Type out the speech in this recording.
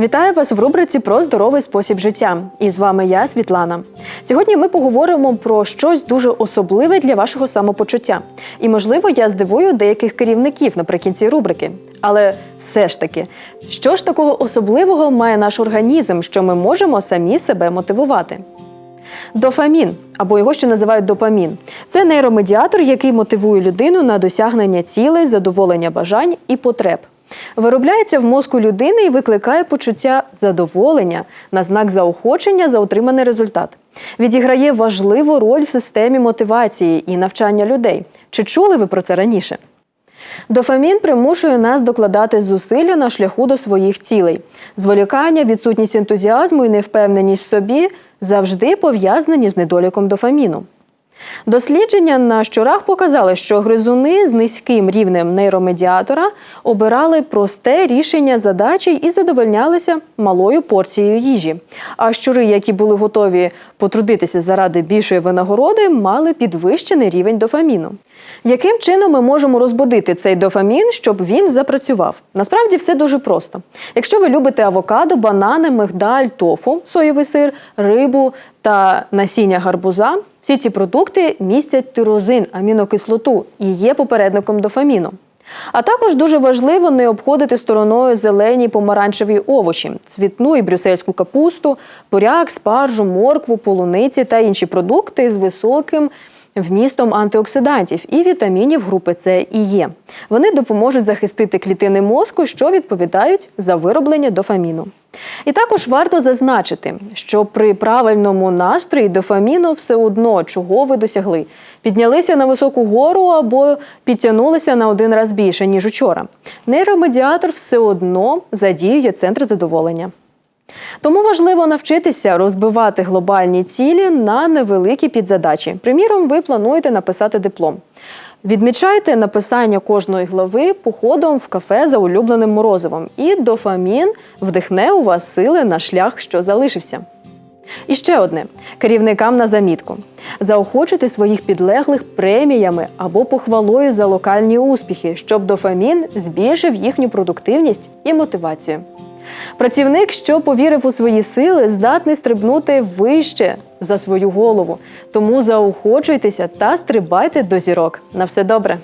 Вітаю вас в рубриці про здоровий спосіб життя. І з вами я, Світлана. Сьогодні ми поговоримо про щось дуже особливе для вашого самопочуття. І, можливо, я здивую деяких керівників наприкінці рубрики. Але все ж таки, що ж такого особливого має наш організм, що ми можемо самі себе мотивувати? Дофамін, або його ще називають допамін, це нейромедіатор, який мотивує людину на досягнення цілей, задоволення бажань і потреб. Виробляється в мозку людини і викликає почуття задоволення на знак заохочення за отриманий результат. Відіграє важливу роль в системі мотивації і навчання людей. Чи чули ви про це раніше? Дофамін примушує нас докладати зусилля на шляху до своїх цілей. Зволікання, відсутність ентузіазму і невпевненість в собі завжди пов'язані з недоліком дофаміну. Дослідження на щурах показали, що гризуни з низьким рівнем нейромедіатора обирали просте рішення задачі і задовольнялися малою порцією їжі. А щури, які були готові потрудитися заради більшої винагороди, мали підвищений рівень дофаміну. Яким чином ми можемо розбудити цей дофамін, щоб він запрацював? Насправді все дуже просто. Якщо ви любите авокадо, банани, мигдаль, тофу, соєвий сир, рибу та насіння гарбуза, всі ці продукти містять тирозин, амінокислоту і є попередником дофаміну. А також дуже важливо не обходити стороною зелені помаранчеві овочі, цвітну і брюссельську капусту, буряк, спаржу, моркву, полуниці та інші продукти з високим вмістом антиоксидантів і вітамінів групи С і Е. Вони допоможуть захистити клітини мозку, що відповідають за вироблення дофаміну. І також варто зазначити, що при правильному настрої дофаміну все одно, чого ви досягли, піднялися на високу гору або підтягнулися на один раз більше, ніж учора. Нейромедіатор все одно задіює центр задоволення. Тому важливо навчитися розбивати глобальні цілі на невеликі підзадачі. Приміром, ви плануєте написати диплом. Відмічайте написання кожної глави походом в кафе за улюбленим морозивом, і дофамін вдихне у вас сили на шлях, що залишився. І ще одне керівникам на замітку: заохочити своїх підлеглих преміями або похвалою за локальні успіхи, щоб дофамін збільшив їхню продуктивність і мотивацію. Працівник, що повірив у свої сили, здатний стрибнути вище за свою голову. Тому заохочуйтеся та стрибайте до зірок. На все добре.